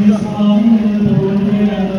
സഹോദരരെ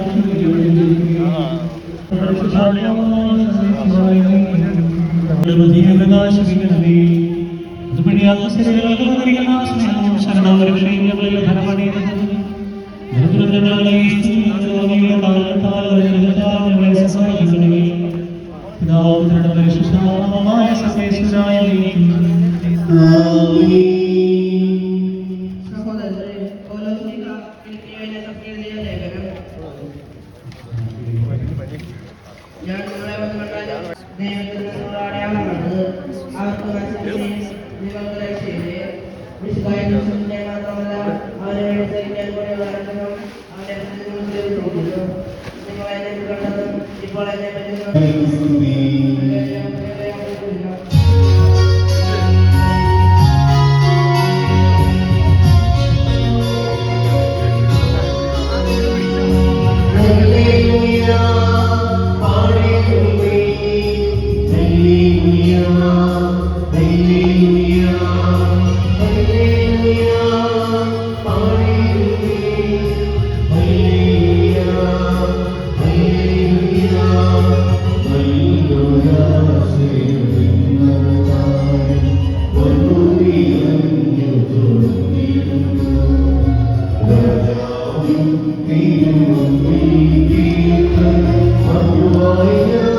ഞാൻ നിങ്ങളെ വന്ന് കണ്ടാൽ ദൈവത്തിൽ നിന്നുള്ള അടയാളം കണ്ടത് അവർക്ക് മനസ്സിലായി നിങ്ങളുടെ ശരി വിശുദ്ധായ മാത്രമല്ല അവരെ അനുസരിക്കാൻ കൂടെയുള്ള അനുഗ്രഹം അവരെ നിങ്ങൾ തോന്നുന്നു നിങ്ങൾ എന്നെ കണ്ടതും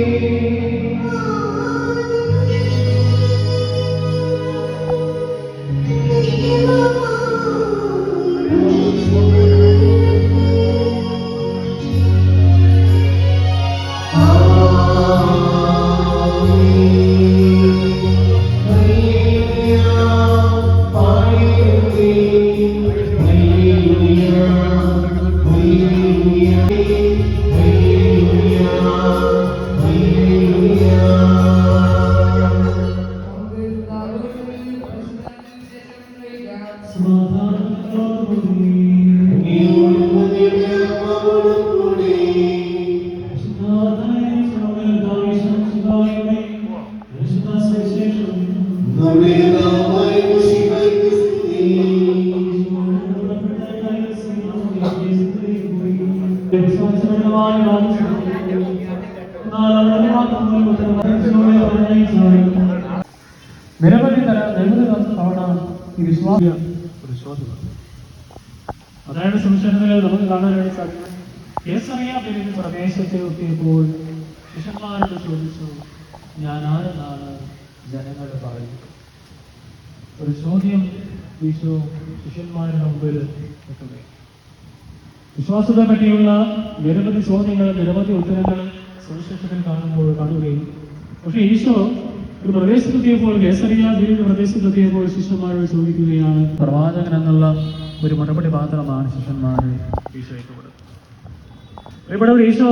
നിരവധി തര നിരവധി തവണ ഈ വിശ്വാസ ഒരു ശോധന അതായത് സംശയങ്ങളിൽ നമുക്ക് കാണാനായിട്ട് സാധിക്കും. കേസറിയ പിരിവ് പ്രദേശത്തെ എത്തിയപ്പോൾ ശിഷ്യന്മാരോട് ചോദിച്ചു ഞാൻ ആരെന്നാണ് ജനങ്ങൾ പറയുന്നത്? ഒരു ചോദ്യം ഈശോ ശിഷ്യന്മാരുടെ മുമ്പിൽ വെക്കുകയും വിശ്വാസത്തെ പറ്റിയുള്ള നിരവധി ചോദ്യങ്ങൾ നിരവധി ഉത്തരങ്ങൾ സുവിശേഷത്തിൽ കാണുമ്പോൾ കാണുകയും പക്ഷേ ഈശോ ഒരു പ്രദേശത്തെത്തിയപ്പോൾ കേസറിയ ദ്വീപ് പ്രദേശത്തെത്തിയപ്പോൾ ശിഷ്യന്മാരോട് ചോദിക്കുകയാണ്. പ്രവാചകൻ എന്നുള്ള ഒരു മറുപടി പാത്രമാണ് ശിഷ്യന്മാർ ഇവിടെ ഒരു ഈശോ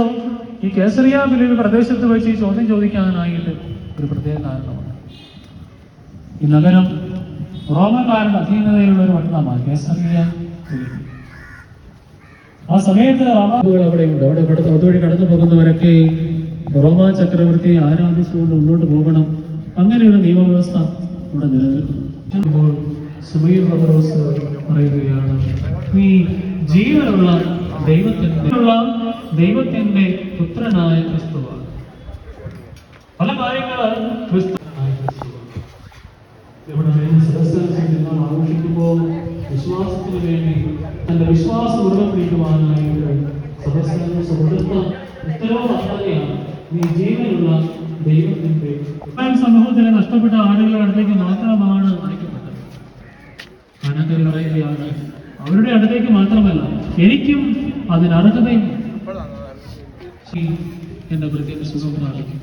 ഈ കേസറിയ ദ്വീപ് പ്രദേശത്ത് വെച്ച് ഈ ചോദ്യം ചോദിക്കാനായിട്ട് ഒരു പ്രത്യേക കാരണമാണ് ഈ നഗരം റോമക്കാരുടെ അധീനതയിലുള്ള ഒരു പട്ടണമാണ് കേസറിയ. ആ സമയത്ത് റോമാബുകൾ അവിടെയുണ്ട്. അവിടെ അതുവഴി കടന്നു പോകുന്നവരൊക്കെ റോമാ ചക്രവർത്തിയെ ആരാധിച്ചുകൊണ്ട് മുന്നോട്ട് പോകണം. അങ്ങനെയൊരു നിയമവ്യവസ്ഥ ഇവിടെ നിലനിൽക്കുന്നു. അപ്പോൾ സുമീർ റബറോസ് പറയുകയാണ് നീ ജീവനുള്ള ദൈവത്തിന്റെ ദൈവത്തിന്റെ പുത്രനായ ക്രിസ്തുവാണ്. പല കാര്യങ്ങൾ നിങ്ങൾ ആഘോഷിക്കുമ്പോൾ വിശ്വാസത്തിന് വേണ്ടി തന്റെ വിശ്വാസം ഉറപ്പിക്കുവാനായിട്ട് സദസ്യങ്ങൾ സുഹൃത്ത് ഉത്തരവ് ഈ നീ ജീവനുള്ള ദൈവത്തിന്റെ ഇസ്രായേൽ സമൂഹത്തിലെ നഷ്ടപ്പെട്ട ആളുകളുടെ അടുത്തേക്ക് മാത്രമാണ് അയക്കപ്പെട്ടത് അനന്തരം പറയുകയാണ് അവരുടെ അടുത്തേക്ക് മാത്രമല്ല എനിക്കും അതിനർഹതയും എന്റെ പ്രത്യേക സുഖം പ്രാപിക്കും.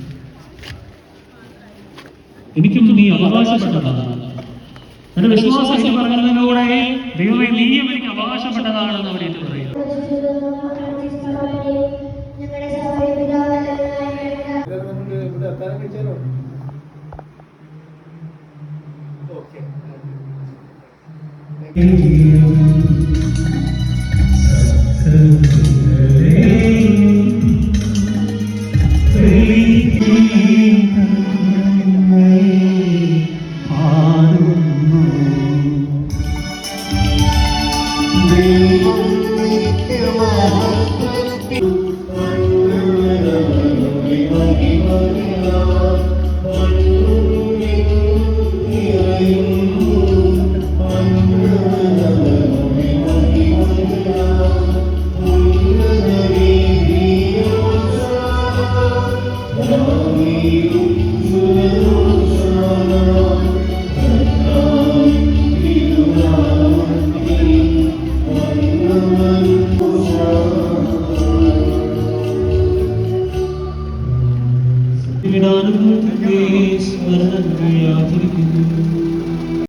എനിക്കും നീ അവകാശപ്പെട്ടതാണ്. എന്റെ വിശ്വാസത്തിൽ പറഞ്ഞതിലൂടെ ദൈവമേ നീയും എനിക്ക് അവകാശപ്പെട്ടതാണെന്ന് എനിക്ക് പറയുന്നു.